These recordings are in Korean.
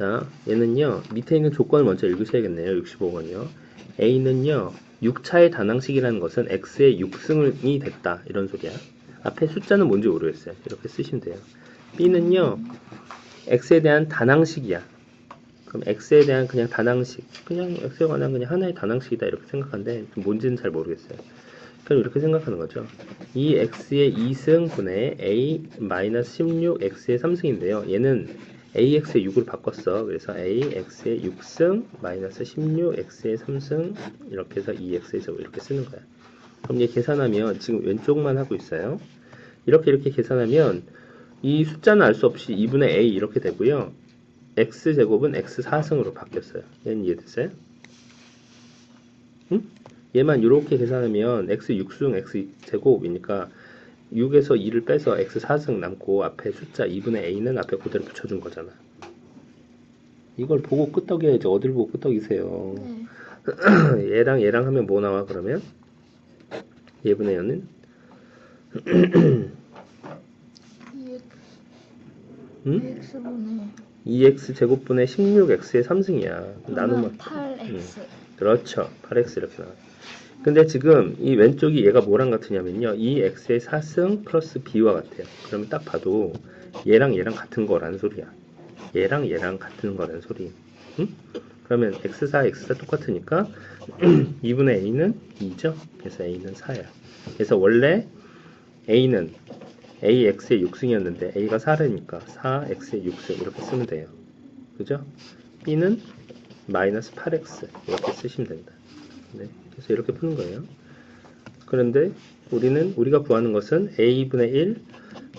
자, 얘는요, 밑에 있는 조건을 먼저 읽으셔야겠네요. 65번이요. A는요, 6차의 단항식이라는 것은 X의 6승이 됐다. 이런 소리야. 앞에 숫자는 뭔지 모르겠어요. 이렇게 쓰시면 돼요. B는요, X에 대한 단항식이야. 그럼 X에 대한 그냥 단항식. 그냥 X에 관한 그냥 하나의 단항식이다. 이렇게 생각하는데, 좀 뭔지는 잘 모르겠어요. 그럼 이렇게 생각하는 거죠. 이 X의 2승 분의 A-16X의 3승인데요. 얘는 AX의 6으로 바꿨어. 그래서 AX의 6승 마이너스 16X의 3승 이렇게 해서 2X의 제곱 이렇게 쓰는 거야. 그럼 얘 계산하면 지금 왼쪽만 하고 있어요. 이렇게 이렇게 계산하면 이 숫자는 알 수 없이 2분의 A 이렇게 되고요. X 제곱은 X 4승으로 바뀌었어요. 얘는 이해됐어요? 응? 얘만 이렇게 계산하면 X 6승 X 제곱이니까 6에서 2를 빼서 x 4승 남고 앞에 숫자 2분의 a는 앞에 그대로 붙여준 거잖아. 이걸 보고 끄떡여야지 어딜 보고 끄떡이세요. 네. 얘랑 얘랑 하면 뭐 나와 그러면? 얘분의? EX, 응? EX분의 2x 제곱분의 16x의 3승이야. 나누면 8X. 그렇죠. 8x 이렇게 나와. 근데 지금 이 왼쪽이 얘가 뭐랑 같으냐면요. 이 x의 4승 플러스 b와 같아요. 그러면 딱 봐도 얘랑 얘랑 같은 거라는 소리야. 얘랑 얘랑 같은 거라는 소리. 응? 그러면 x4, x4 똑같으니까 2분의 a는 2죠. 그래서 a는 4야. 그래서 원래 a는 ax의 6승이었는데 a가 4래니까 4x의 6승 이렇게 쓰면 돼요. 그죠? b는 마이너스 8x 이렇게 쓰시면 된다. 네, 그래서 이렇게 푸는 거예요. 그런데 우리는 우리가 구하는 것은 a분의 1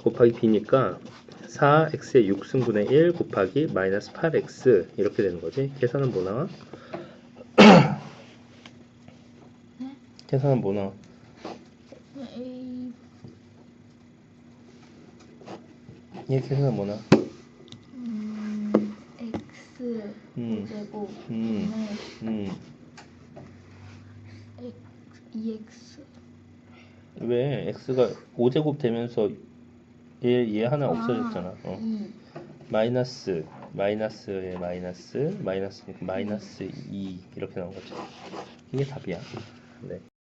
곱하기 b니까 4x의 6승분의 1 곱하기 마이너스 8x 이렇게 되는 거지. 계산은 뭐 나와? 네? 계산은 뭐 나와? A 얘 계산은 뭐 나와? 음, X 음. 제곱 음. 음, X, EX 왜 x가 5제곱 되면서 얘, 얘 하나 없어졌잖아. 어. 2 마이너스 마이너스에 마이너스 마이너스 마이너스 2 이렇게 나온 거죠. 이게 답이야. 네.